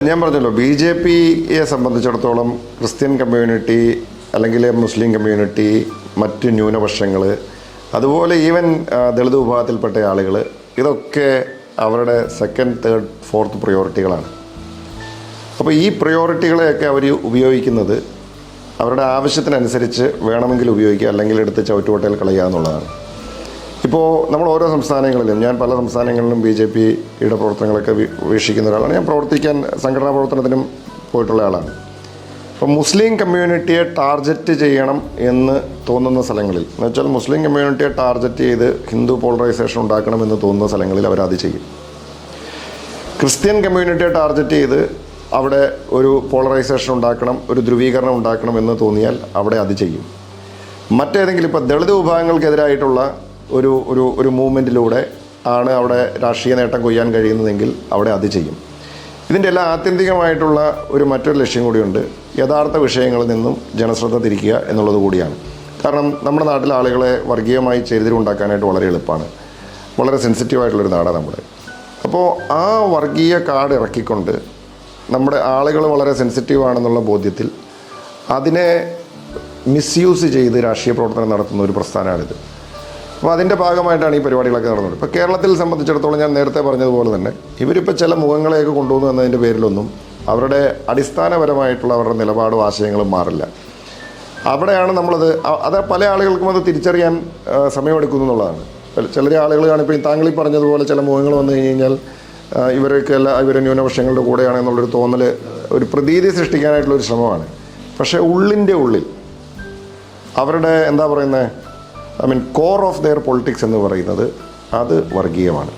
ഞാൻ പറഞ്ഞല്ലോ B J പിയെ സംബന്ധിച്ചിടത്തോളം ക്രിസ്ത്യൻ കമ്മ്യൂണിറ്റി അല്ലെങ്കിൽ മുസ്ലിം കമ്മ്യൂണിറ്റി മറ്റ് ന്യൂനപക്ഷങ്ങൾ അതുപോലെ ഈവൻ ദളിത് വിഭാഗത്തിൽപ്പെട്ട ആളുകൾ ഇതൊക്കെ അവരുടെ സെക്കൻഡ് തേർഡ് ഫോർത്ത് പ്രയോറിറ്റികളാണ് അപ്പോൾ ഈ പ്രയോറിറ്റികളെയൊക്കെ അവർ ഉപയോഗിക്കുന്നത് അവരുടെ ആവശ്യത്തിനനുസരിച്ച് വേണമെങ്കിൽ ഉപയോഗിക്കുക അല്ലെങ്കിൽ എടുത്ത് ചവിട്ടുകൊട്ടയിൽ കളയുക എന്നുള്ളതാണ്. ഇപ്പോൾ നമ്മൾ ഓരോ സംസ്ഥാനങ്ങളിലും ഞാൻ പല സംസ്ഥാനങ്ങളിലും ബി ജെ പിയുടെ പ്രവർത്തനങ്ങളൊക്കെ വീക്ഷിക്കുന്ന ഒരാളാണ്. ഞാൻ പ്രവർത്തിക്കാൻ സംഘടനാ പ്രവർത്തനത്തിനും പോയിട്ടുള്ള ആളാണ്. അപ്പോൾ മുസ്ലിം കമ്മ്യൂണിറ്റിയെ ടാർഗറ്റ് ചെയ്യണം എന്ന് തോന്നുന്ന സ്ഥലങ്ങളിൽ എന്ന് വെച്ചാൽ മുസ്ലിം കമ്മ്യൂണിറ്റിയെ ടാർഗറ്റ് ചെയ്ത് ഹിന്ദു പോളറൈസേഷൻ ഉണ്ടാക്കണം എന്ന് തോന്നുന്ന സ്ഥലങ്ങളിൽ അവരത് ചെയ്യും. ക്രിസ്ത്യൻ കമ്മ്യൂണിറ്റിയെ ടാർഗറ്റ് ചെയ്ത് അവിടെ ഒരു പോളറൈസേഷൻ ഉണ്ടാക്കണം ഒരു ധ്രുവീകരണം ഉണ്ടാക്കണം എന്ന് തോന്നിയാൽ അവിടെ അത് ചെയ്യും. മറ്റേതെങ്കിലും ഇപ്പോൾ ദളിത് വിഭാഗങ്ങൾക്കെതിരായിട്ടുള്ള ഒരു ഒരു ഒരു മൂവ്മെന്റിലൂടെ ആണ് അവിടെ രാഷ്ട്രീയ നേട്ടം കൊയ്യാൻ കഴിയുന്നതെങ്കിൽ അവിടെ അത് ചെയ്യും. ഇതിന്റെ എല്ലാം ആത്യന്തികമായിട്ടുള്ള ഒരു മറ്റൊരു ലക്ഷ്യം കൂടിയുണ്ട്. യഥാർത്ഥ വിഷയങ്ങളിൽ നിന്നും ജനശ്രദ്ധ തിരിക്കുക എന്നുള്ളത് കൂടിയാണ്. കാരണം നമ്മുടെ നാട്ടിലെ ആളുകളെ വർഗീയമായി ചെയ്തിരുണ്ടാക്കാനായിട്ട് വളരെ എളുപ്പമാണ്. വളരെ സെൻസിറ്റീവായിട്ടുള്ളൊരു നാടാണ് നമ്മുടെ. അപ്പോൾ ആ വർഗീയ കാർഡ് ഇറക്കിക്കൊണ്ട് നമ്മുടെ ആളുകൾ വളരെ സെൻസിറ്റീവ് ആണെന്നുള്ള ബോധ്യത്തിൽ അതിനെ മിസ്യൂസ് ചെയ്ത് രാഷ്ട്രീയ പ്രവർത്തനം നടത്തുന്ന ഒരു പ്രസ്ഥാനമാണിത്. അപ്പോൾ അതിന്റെ ഭാഗമായിട്ടാണ് ഈ പരിപാടികളൊക്കെ നടന്നത്. ഇപ്പോൾ കേരളത്തിൽ സംബന്ധിച്ചിടത്തോളം ഞാൻ നേരത്തെ പറഞ്ഞതുപോലെ തന്നെ ഇവരിപ്പോൾ ചില മുഖങ്ങളെയൊക്കെ കൊണ്ടുവന്നു എന്നതിന്റെ പേരിലൊന്നും അവരുടെ അടിസ്ഥാനപരമായിട്ടുള്ള അവരുടെ നിലപാടും ആശയങ്ങളും മാറില്ല. അവിടെയാണ് നമ്മളത് അത് പല ആളുകൾക്കും അത് തിരിച്ചറിയാൻ സമയമെടുക്കുന്നു എന്നുള്ളതാണ്. ചില- ആളുകൾ കാണിപ്പോൾ താങ്കൾ ഈ പറഞ്ഞതുപോലെ ചില മുഖങ്ങൾ വന്നു കഴിഞ്ഞ് കഴിഞ്ഞാൽ ഇവരൊക്കെ എല്ലാ ഇവർ ന്യൂനപക്ഷങ്ങളുടെ കൂടെയാണ് എന്നുള്ളൊരു തോന്നൽ ഒരു പ്രതീതി സൃഷ്ടിക്കാനായിട്ടുള്ളൊരു ശ്രമമാണ്. പക്ഷേ ഉള്ളിന്റെ ഉള്ളിൽ അവരുടെ എന്താ പറയുന്നത് I mean core of their politics എന്ന് പറയുന്നത് അത് വർഗീയമാണ്.